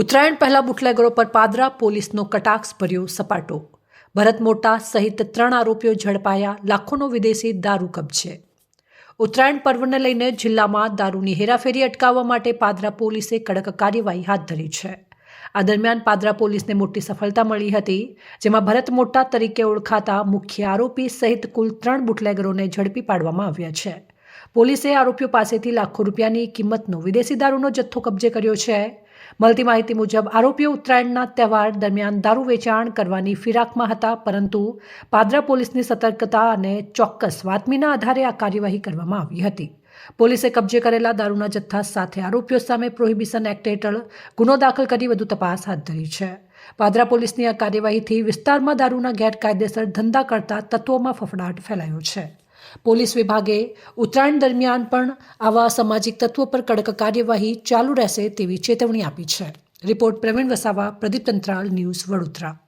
ઉત્તરાયણ પહેલા બુટલેગરો પર પાદરા પોલીસનો કટાક્ષ ભર્યો સપાટો. ભરત મોટા સહિત ત્રણ આરોપીઓ ઝડપાયા, લાખોનો વિદેશી દારૂ કબજે. ઉત્તરાયણ પર્વને લઈને જિલ્લામાં દારૂની હેરાફેરી અટકાવવા માટે પાદરા પોલીસે કડક કાર્યવાહી હાથ ધરી છે. આ દરમિયાન પાદરા પોલીસને મોટી સફળતા મળી હતી, જેમાં ભરત મોટા તરીકે ઓળખાતા મુખ્ય આરોપી સહિત કુલ ત્રણ બુટલેગરોને ઝડપી પાડવામાં આવ્યા છે. પોલીસે આરોપીઓ પાસેથી લાખો રૂપિયાની કિંમતનો વિદેશી દારૂનો જથ્થો કબજે કર્યો છે. મળતી માહિતી મુજબ, આરોપીઓ ઉત્તરાયણના તહેવાર દરમિયાન દારૂ વેચાણ કરવાની ફિરાકમાં હતા, પરંતુ પાદરા પોલીસની સતર્કતા અને ચોક્કસ બાતમીના આધારે આ કાર્યવાહી કરવામાં આવી હતી. પોલીસે કબજે કરેલા દારૂના જથ્થા સાથે આરોપીઓ સામે પ્રોહિબિશન એક્ટ હેઠળ ગુનો દાખલ કરી વધુ તપાસ હાથ ધરી છે. પાદરા પોલીસની આ કાર્યવાહીથી વિસ્તારમાં દારૂના ગેરકાયદેસર ધંધા કરતા તત્વોમાં ફફડાટ ફેલાયો છે. પોલીસ વિભાગે ઉત્તરાયણ દરમિયાન પણ આવા સામાજિક તત્વો પર કડક કાર્યવાહી ચાલુ રહેશે તેવી ચેતવણી આપી છે. Report Pravin Vasava, Pradeep Tantral, news Vadodara.